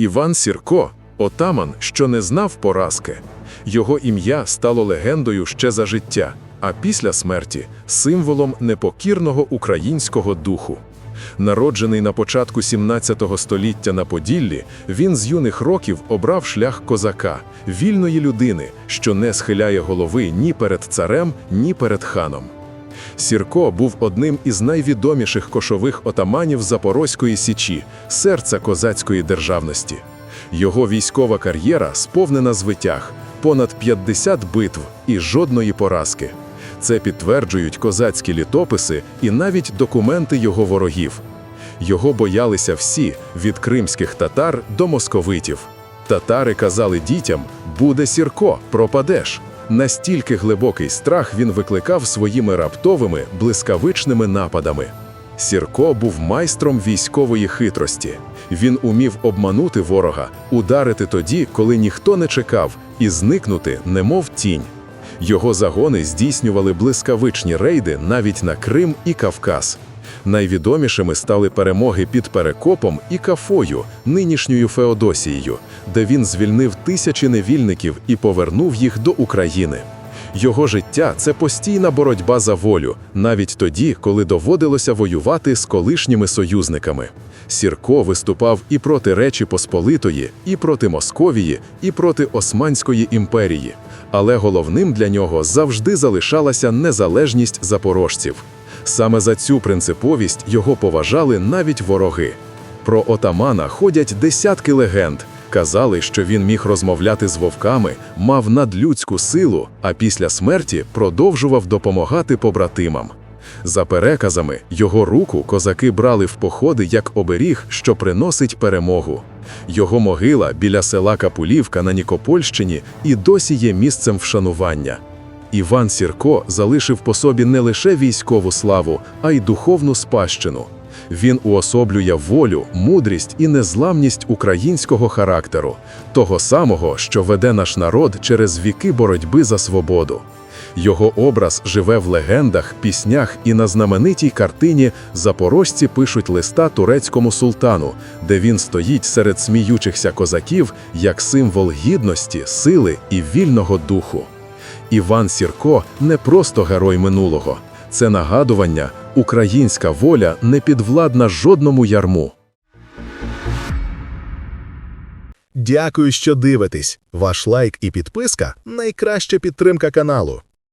Іван Сірко отаман, що не знав поразки. Його ім'я стало легендою ще за життя, а після смерті символом непокірного українського духу. Народжений на початку 17 століття на Поділлі, він з юних років обрав шлях козака, вільної людини, що не схиляє голови ні перед царем, ні перед ханом. Сірко був одним із найвідоміших кошових отаманів Запорозької січі, серця козацької державності. Його військова кар'єра сповнена звитяг, понад 50 битв і жодної поразки. Це підтверджують козацькі літописи і навіть документи його ворогів. Його боялися всі, від кримських татар до московитів. Татари казали дітям: буде Сірко, пропадеш. Настільки глибокий страх він викликав своїми раптовими, блискавичними нападами. Сірко був майстром військової хитрості. Він умів обманути ворога, ударити тоді, коли ніхто не чекав, і зникнути, немов тінь. Його загони здійснювали блискавичні рейди навіть на Крим і Кавказ. Найвідомішими стали перемоги під Перекопом і Кафою, нинішньою Феодосією, де він звільнив тисячі невільників і повернув їх до України. Його життя це постійна боротьба за волю, навіть тоді, коли доводилося воювати з колишніми союзниками. Сірко виступав і проти Речі Посполитої, і проти Московії, і проти Османської імперії. Але головним для нього завжди залишалася незалежність запорожців. Саме за цю принциповість його поважали навіть вороги. Про отамана ходять десятки легенд. Казали, що він міг розмовляти з вовками, мав надлюдську силу, а після смерті продовжував допомагати побратимам. За переказами, його руку козаки брали в походи як оберіг, що приносить перемогу. Його могила біля села Капулівка на Нікопольщині і досі є місцем вшанування. Іван Сірко залишив по собі не лише військову славу, а й духовну спадщину. Він уособлює волю, мудрість і незламність українського характеру, того самого, що веде наш народ через віки боротьби за свободу. Його образ живе в легендах, піснях і на знаменитій картині Запорожці пишуть листа турецькому султану, де він стоїть серед сміючихся козаків як символ гідності, сили і вільного духу. Іван Сірко не просто герой минулого, це нагадування, українська воля не підвладна жодному ярму. Дякую, що дивитесь. Ваш лайк і підписка найкраща підтримка каналу.